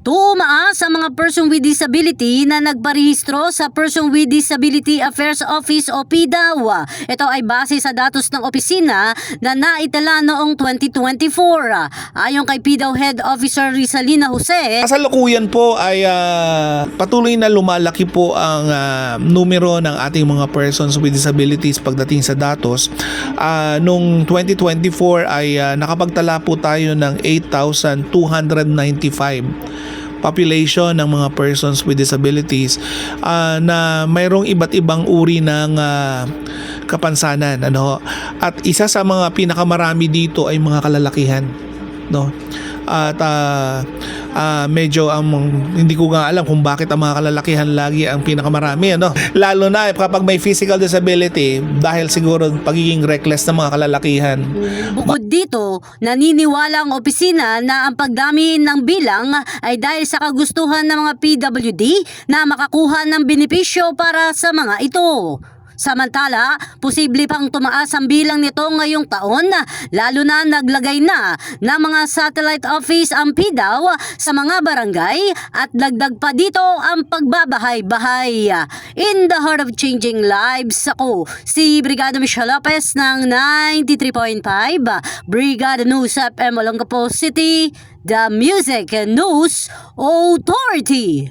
Tumaas sa mga person with disability na nagparehistro sa Person with Disability Affairs Office o PDAW. Ito ay base sa datos ng opisina na naitala noong 2024. Ayon kay PDAW Head Officer Rizalina Jose, Kasalukuyan po ay ah, patuloy na lumalaki po ang ah, numero ng ating mga persons with disabilities pagdating sa datos. Ah, nung 2024 ay ah, nakapagtala po tayo ng 8,295 population ng mga persons with disabilities ah, na mayroong iba't ibang uri ng ah, kapansanan ano? At isa sa mga pinakamarami dito ay mga kalalakihan no? At ah, ah, medyo ang hindi ko nga alam kung bakit ang mga kalalakihan lagi ang pinakamarami ano? Lalo na kapag may physical disability dahil siguro pagiging reckless ng mga kalalakihan. Bukod dito, naniniwala ang opisina na ang pagdami ng bilang ay dahil sa kagustuhan ng mga PWD na makakuha ng benepisyo para sa mga ito. Samantala, posible pang tumaas ang bilang nito ngayong taon, lalo na naglagay na ng mga satellite office ang PDAW sa mga barangay at dagdag pa dito ang pagbabahay-bahay. In the heart of changing lives, ako si Brigada Michelle Lopez ng 93.5 Brigada News FM Olongapo City, The Music News Authority.